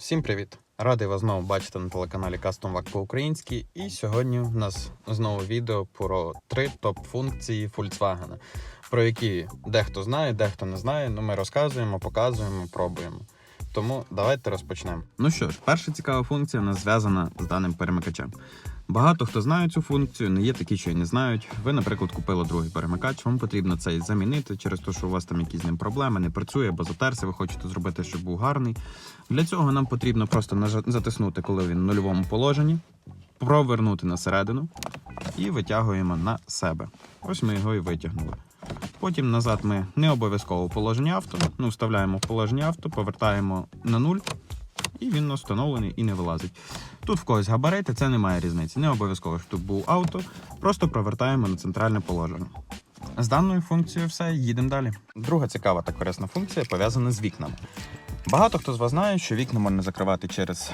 Всім привіт! Радий вас знову бачити на телеканалі Custom Vac по-українськи. І сьогодні у нас знову відео про три топ-функції Volkswagen, про які дехто знає, дехто не знає. Ну ми розказуємо, показуємо, пробуємо. Тому давайте розпочнемо. Ну що ж, перша цікава функція у нас зв'язана з даним перемикачем. Багато хто знає цю функцію, не є такі, що і не знають. Ви, наприклад, купили другий перемикач, вам потрібно цей замінити через те, що у вас там якісь з ним проблеми, не працює або затерся, ви хочете зробити, щоб був гарний. Для цього нам потрібно просто затиснути, коли він в нульовому положенні, провернути на середину і витягуємо на себе. Ось ми його і витягнули. Потім назад ми не обов'язково положення авто, ну вставляємо в положення авто, повертаємо на нуль, і він встановлений і не вилазить. Тут в когось габарити, це немає різниці. Не обов'язково, щоб тут був авто, просто провертаємо на центральне положення. З даною функцією все, їдемо далі. Друга цікава та корисна функція пов'язана з вікнами. Багато хто з вас знає, що вікна можна закривати через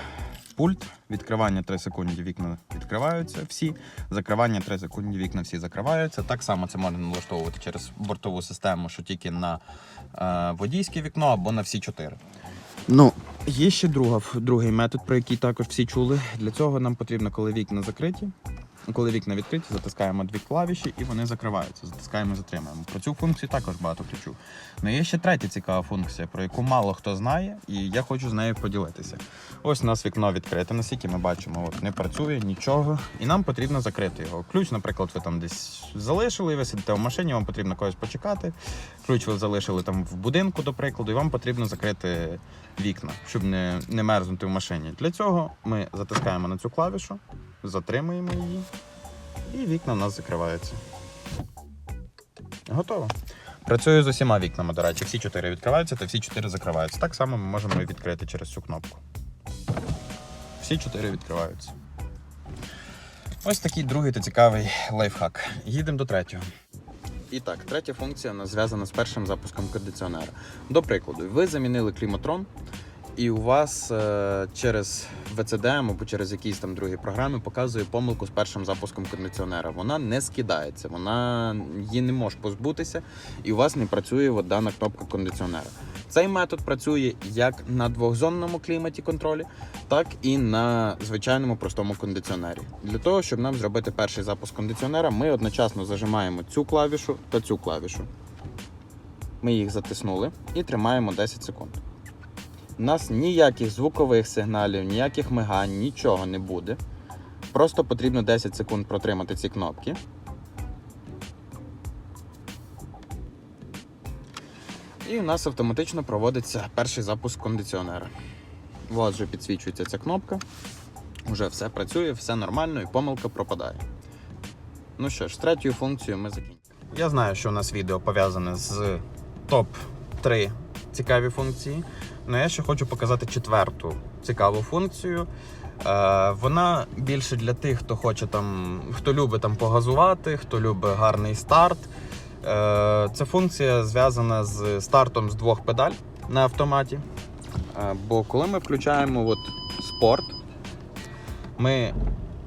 пульт. Відкривання 3 секунди вікна відкриваються всі. Закривання 3 секунди вікна всі закриваються. Так само це можна налаштовувати через бортову систему, що тільки на е, водійське вікно або на всі чотири. Ну, є ще друга, другий метод, про який також всі чули. Для цього нам потрібно, коли вікна закриті. Коли вікна відкриті, затискаємо дві клавіші і вони закриваються. Затискаємо і затримуємо. Про цю функцію також багато чув. Ну є ще третя цікава функція, про яку мало хто знає, і я хочу з нею поділитися. Ось у нас вікно відкрите, наскільки ми бачимо, от не працює нічого, і нам потрібно закрити його. Ключ, наприклад, ви там десь залишили, ви сидите в машині, вам потрібно когось почекати. Ключ ви залишили там в будинку, до прикладу, і вам потрібно закрити вікна, щоб не, не мерзнути в машині. Для цього ми затискаємо на цю клавішу, затримуємо її, і вікна у нас закриваються. Готово. Працюю з усіма вікнами, до речі, всі чотири відкриваються та всі чотири закриваються. Так само ми можемо відкрити через цю кнопку. Всі чотири відкриваються. Ось такий другий та цікавий лайфхак. Їдемо до третього. І так, третя функція у нас зв'язана з першим запуском кондиціонера. До прикладу, ви замінили кліматрон, і у вас е, через VCDM або через якісь там другі програми показує помилку з першим запуском кондиціонера. Вона не скидається, вона її не може позбутися, і у вас не працює от дана кнопка кондиціонера. Цей метод працює як на двохзонному кліматі контролі, так і на звичайному простому кондиціонері. Для того, щоб нам зробити перший запуск кондиціонера, ми одночасно зажимаємо цю клавішу та цю клавішу. Ми їх затиснули і тримаємо 10 секунд. У нас ніяких звукових сигналів, ніяких мигань, нічого не буде. Просто потрібно 10 секунд протримати ці кнопки. І у нас автоматично проводиться перший запуск кондиціонера. У вас вже підсвічується ця кнопка. Уже все працює, все нормально і помилка пропадає. Ну що ж, з третьою функцією ми закінчимо. Я знаю, що у нас відео пов'язане з топ-3 цікаві функції. але я ще хочу показати четверту цікаву функцію. Е, вона більше для тих, хто хоче там, хто любить там погазувати, хто любить гарний старт. Е, Ця функція зв'язана з стартом з двох педаль на автоматі. Е, Бо коли ми включаємо от спорт, ми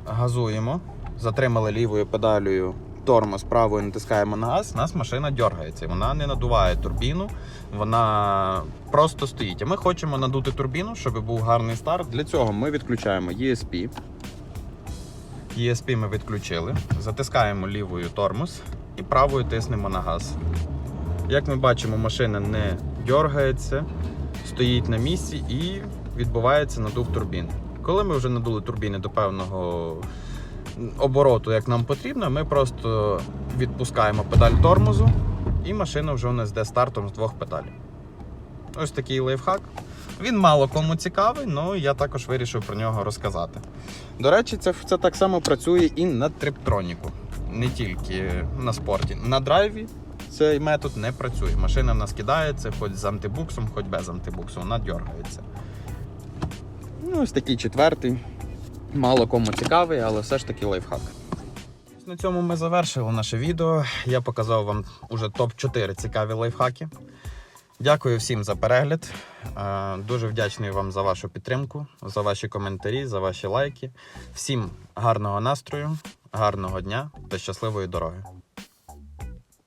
газуємо, затримали лівою педалею тормоз, правою натискаємо на газ, у нас машина дергається. Вона не надуває турбіну, вона просто стоїть. А ми хочемо надути турбіну, щоб був гарний старт. Для цього ми відключаємо ESP. ESP ми відключили, затискаємо лівою тормоз і правою тиснемо на газ. Як ми бачимо, машина не дергається, стоїть на місці і відбувається надув турбін. Коли ми вже надули турбіни до певного обороту, як нам потрібно, ми просто відпускаємо педаль тормозу, і машина вже у нас йде стартом з двох педалей. Ось такий лайфхак. Він мало кому цікавий, але я також вирішив про нього розказати. До речі, це, це так само працює і на триптроніку, не тільки на спорті. На драйві цей метод не працює. Машина в нас кидається, хоч з антибуксом, хоч без антибуксу, вона дергається. Ну, ось такий четвертий. Мало кому цікавий, але все ж таки лайфхак. На цьому ми завершили наше відео. Я показав вам уже топ-4 цікаві лайфхаки. Дякую всім за перегляд. Е, Дуже вдячний вам за вашу підтримку, за ваші коментарі, за ваші лайки. Всім гарного настрою, гарного дня та щасливої дороги.